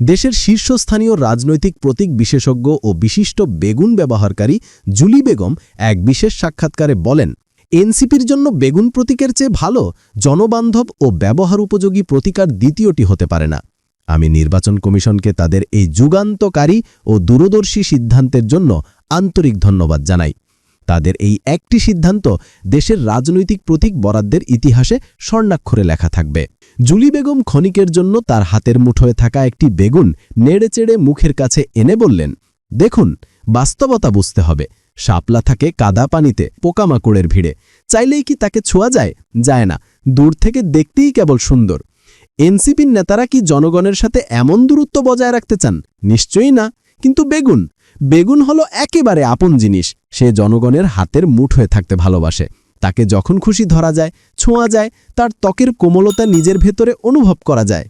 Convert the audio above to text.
দেশের শীর্ষস্থানীয় রাজনৈতিক প্রতীক বিশেষজ্ঞ ও বিশিষ্ট বেগুন ব্যবহারকারী জুলি বেগম এক বিশেষ সাক্ষাৎকারে বলেন, এনসিপির জন্য বেগুন প্রতীকের চেয়ে ভালো জনবান্ধব ও ব্যবহার উপযোগী প্রতিকার দ্বিতীয়টি হতে পারে না। আমি নির্বাচন কমিশনকে তাদের এই যুগান্তকারী ও দূরদর্শী সিদ্ধান্তের জন্য আন্তরিক ধন্যবাদ জানাই। তাদের এই একটি সিদ্ধান্ত দেশের রাজনৈতিক প্রতীক বরাদ্দের ইতিহাসে স্বর্ণাক্ষরে লেখা থাকবে। জুলি বেগম ক্ষণিকের জন্য তার হাতের মুঠোয় থাকা একটি বেগুন নেড়েচেড়ে মুখের কাছে এনে বললেন, দেখুন, বাস্তবতা বুঝতে হবে। শাপলা থাকে কাদা পানিতে, পোকামাকড়ের ভিড়ে। চাইলেই কি তাকে ছোঁয়া যায়? যায় না। দূর থেকে দেখতেই কেবল সুন্দর। এনসিপির নেতারা কি জনগণের সাথে এমন দূরত্ব বজায় রাখতে চান? নিশ্চয়ই না। কিন্তু বেগুন বেগুন হলো একেবারে আপন জিনিস। সে জনগণের হাতের মুঠ হয়ে থাকতে ভালোবাসে। তাকে যখন খুশি ধরা যায়, ছোঁয়া যায়, তার ত্বকের কোমলতা নিজের ভেতরে অনুভব করা যায়।